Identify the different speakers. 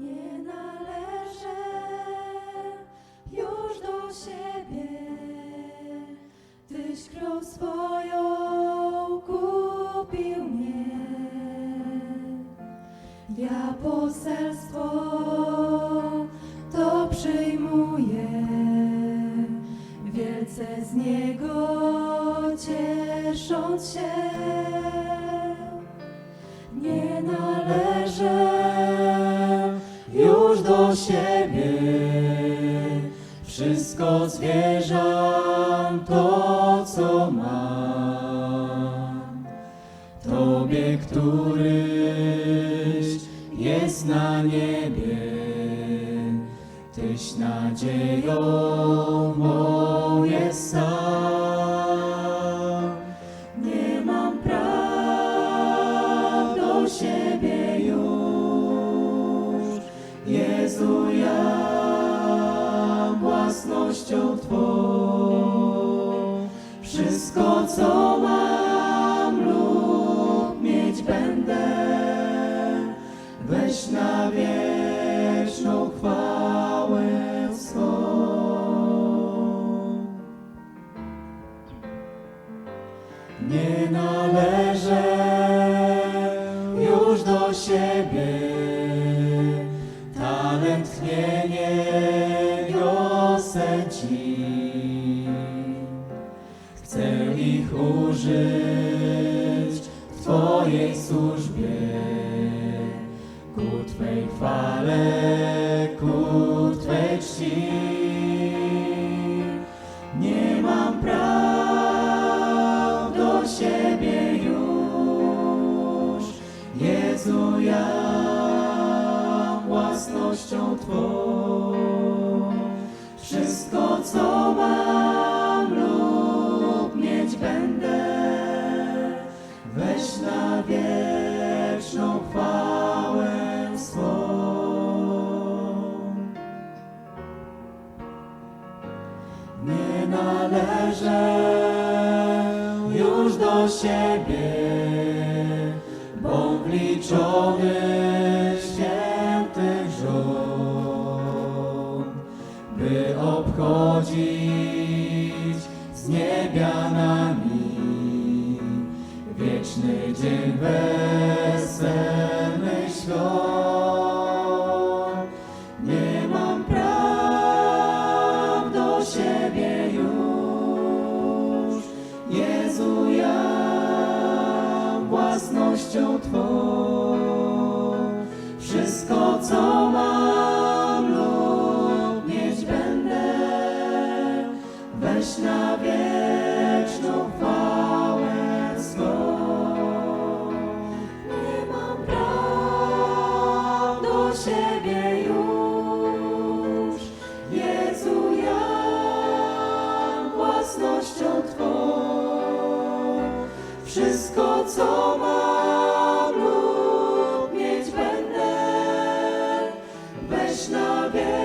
Speaker 1: Nie należę już do siebie, Tyś krwią swoją kupił mnie. Ja poselstwo to przyjmuję, wielce z niego ciesząc się. Nie należę
Speaker 2: do siebie. Wszystko zwierzam to, co mam. Tobie, któryś jest na niebie, Tyś nadzieją mą jest sam. Własnością Twą wszystko, co mam lub mieć będę, weź na wieczną chwałę swą. Nie należę już do siebie. Ci. Chcę ich użyć w Twojej służbie. Ku Twej chwale, ku Twej czci. Nie mam praw do siebie już. Jezu, ja własnością Twą weź na wieczną chwałę swą. Nie należę już do siebie, bo wliczony świętych żon, by obchodzić z niebianami własnością Twą wszystko, co mam lub mieć będę, weź na wieczną chwałę swą.
Speaker 1: Nie mam praw do siebie już. Jezu, ja własnością Twą wszystko, co mam lub mieć będę, weź na wieczną